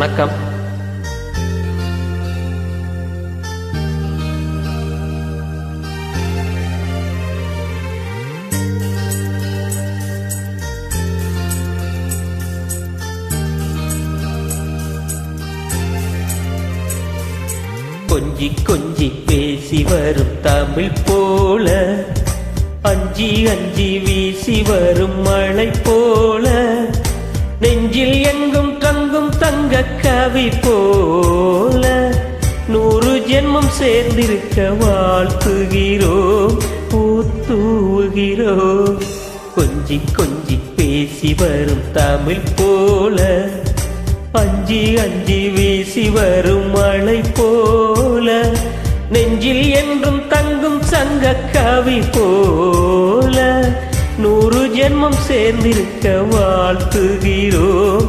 வணக்கம். கொஞ்சி கொஞ்சி பேசி வரும் தமிழ் போல. அஞ்சி அஞ்சி வீசி வரும் மழை போல. நெஞ்சில் எங்கும் தங்கும் தங்க கவி போல நூறு ஜென்மம் சேர்ந்திருக்க வாழ்த்துகிறோம் பூத்தூகிறோம் கொஞ்சி கொஞ்சி பேசி வரும் தமிழ் போல அஞ்சி அஞ்சி வீசி வரும் மழை போல நெஞ்சில் என்றும் தங்கும் சங்க கவி போல நூறு ஜென்மம் சேர்ந்திருக்க வாழ்த்துகிறோம்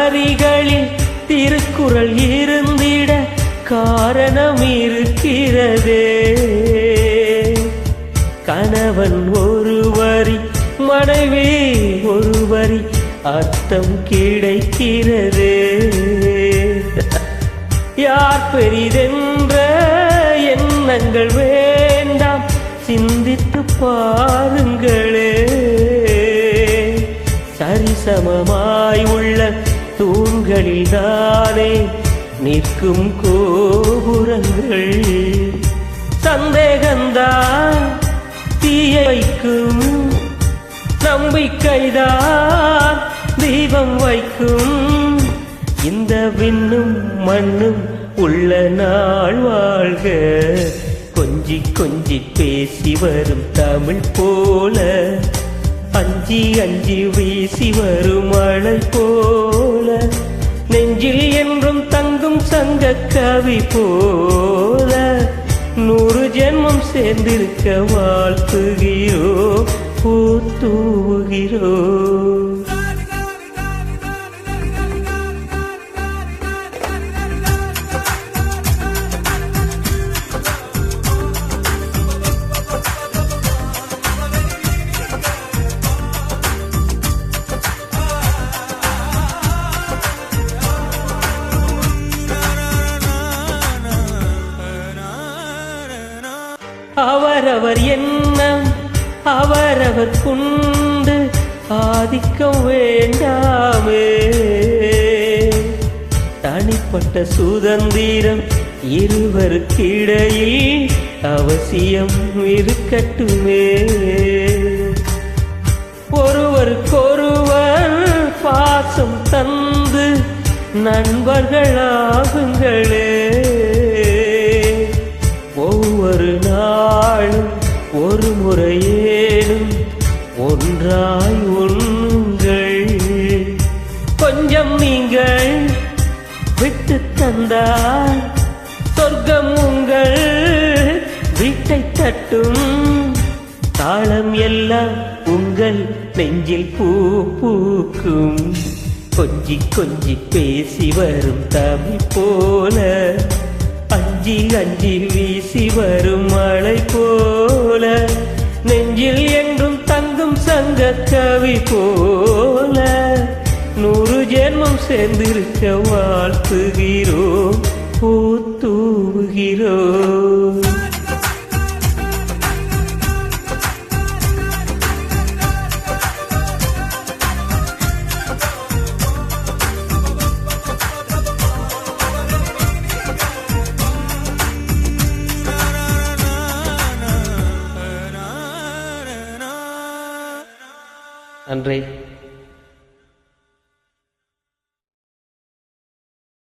திருக்குறள் இருந்திட காரணம் இருக்கிறதே கணவன் ஒரு வரி மனைவி ஒரு வரி அர்த்தம் கிடைக்கிறது. யார் பெரிதென்ற எண்ணங்கள் வேண்டாம் சிந்தித்து பாருங்களே. சரிசமமாய் உள்ள தூண்களில் தானே நிற்கும் கோபுரங்கள். சந்தேகந்தான் தீய வைக்கும். நம்பிக்கைதான் தீபம் வைக்கும். இந்த விண்ணும் மண்ணும் உள்ள நாள் வாழ்க. கொஞ்சி கொஞ்சி பேசி வரும் தமிழ் போல. அஞ்சி அஞ்சி வீசி வரும் மழை போல. நெஞ்சில் என்றும் தங்கும் சங்க கவி போல. நூறு ஜென்மம் சேர்ந்திருக்க வாழ்த்துகிறோ பூத்தூகிறோ அவரவர் எண்ணம் அவரவர் குண்டு ஆதிக்கம் வேண்டாமே. தனிப்பட்ட சுதந்திரம் இருவருக்கிடையில் அவசியம் இருக்கட்டுமே. ஒருவருக்கொருவர் பாசம் தந்து நண்பர்களாகுங்களே. முறையேனும் ஒன்றாய் உண்ணுங்கள். கொஞ்சம் நீங்கள் விட்டு தந்தால் சொர்க்கம் உங்கள் வீட்டை தட்டும். தாளம் எல்லாம் உங்கள் நெஞ்சில் பூ பூக்கும். கொஞ்சி கொஞ்சி பேசி வரும் தவி போல. அஞ்சி அஞ்சி வீசி வரும் மழை போல. நெஞ்சில் என்றும் தங்கும் சங்க கவி போல நூறு ஜென்மம் சேர்ந்திருக்க வாழ்த்துகிறோம் பூத்தூகிறோம் அன்றே